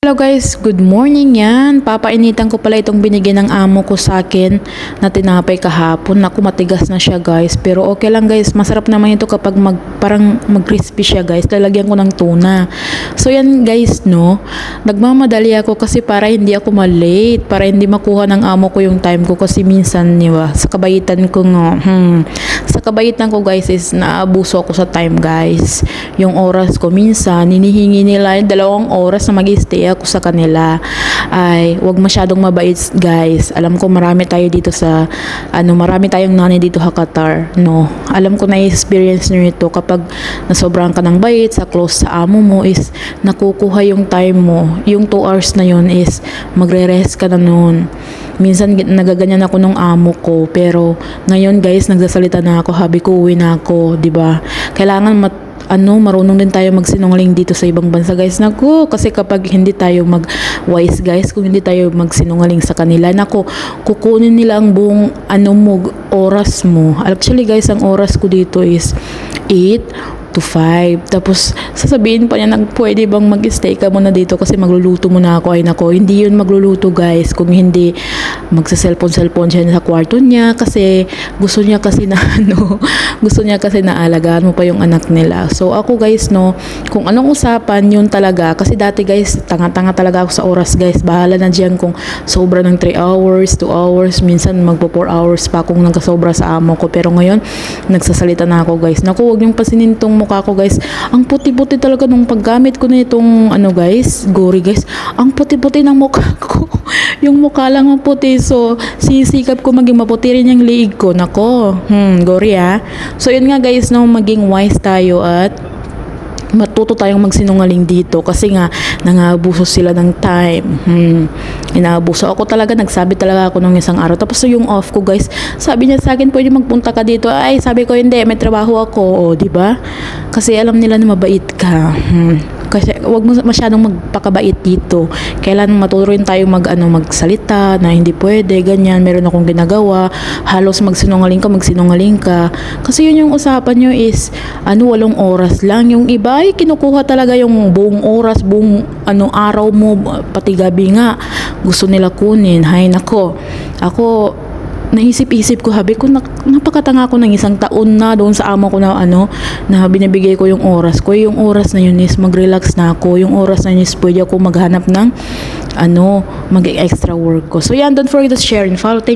Hello guys, good morning yan. Papainitan ko pala itong binigyan ng amo ko sa akin na tinapay kahapon. Naku, matigas na siya guys. Pero okay lang guys, masarap naman ito kapag mag, parang mag-crispy siya guys. Lalagyan ko ng tuna. So yan guys, no. Nagmamadali ako kasi para hindi ako malate. Para hindi makuha ng amo ko yung time ko. Kasi minsan, di ba, sa kabaitan ko nga, hmm, sa kabaitan ko guys is naabuso ako sa time guys. Yung oras ko minsan, ninihingi nila yung dalawang oras na mag-stay ako sa kanila ay wag masyadong mabait guys. Alam ko marami tayo dito sa ano marami tayong nanay dito sa Qatar, no. Alam ko na experience niyo ito kapag nasobrahan ka ng bait sa close sa amo mo is nakukuha yung time mo. Yung 2 hours na yun is magre-rest ka na noon. Minsan nagaganyan ako nung amo ko pero ngayon guys nagsasalita na ako, habi ko uwi na ako, 'di ba? Kailangan mat ano, marunong din tayo magsinungaling dito sa ibang bansa guys. Nako, kasi kapag hindi tayo mag wise guys, kung hindi tayo magsinungaling sa kanila, nako, kukunin nila ang buong ano mo, oras mo. Actually guys, ang oras ko dito is 8 to 5. Tapos, sasabihin pa niya, nag, pwede bang mag-stay ka muna dito kasi magluluto muna ako. Ay nako, hindi yun magluluto guys. Kung hindi, magsa-cellphone-cellphone siya sa kwarto niya kasi gusto niya kasi na ano, gusto niya kasi na alagaan mo pa yung anak nila. So, ako guys, no, kung anong usapan, yun talaga. Kasi dati guys, tanga-tanga talaga ako sa oras guys. Bahala na diyan kung sobra ng 3 hours, 2 hours, minsan magpo 4 hours pa kung nagkasobra sa amo ko. Pero ngayon, nagsasalita na ako guys. Naku, huwag niyong pasinin tong mukha ko guys. Ang puti-puti talaga nung paggamit ko na itong ano guys, gory guys. Ang puti-puti ng mukha ko. yung mukha lang ang puti. So, sisikap ko maging maputi rin yung liig ko. Nako, hmm, gory ah. So, yun nga guys, no, maging wise tayo at matuto tayong magsinungaling dito kasi nga nangabuso sila ng time. Hmm. Inaabuso ako talaga, nagsabi talaga ako nung isang araw. Tapos yung off ko guys, sabi niya sa akin, pwede magpunta ka dito. Ay, sabi ko hindi, may trabaho ako. O, di ba? Kasi alam nila na mabait ka. Hmm. Kasi wag mo masyadong magpakabait dito. Kailan matuturuin tayo mag ano magsalita na hindi pwede, ganyan. Meron akong ginagawa. Halos magsinungaling ka, magsinungaling ka. Kasi yun yung usapan nyo is ano walong oras lang. Yung iba ay kinukuha talaga yung buong oras, buong ano araw mo, pati gabi nga. Gusto nila kunin. Hay nako. Ako naisip-isip ko, habi ko, nak- napakatanga ko ng isang taon na doon sa amo ko na ano, na binibigay ko yung oras ko. Yung oras na yun is mag-relax na ako. Yung oras na yun is pwede ako maghanap ng ano, mag-extra work ko. So yan, don't forget to share and follow. Thank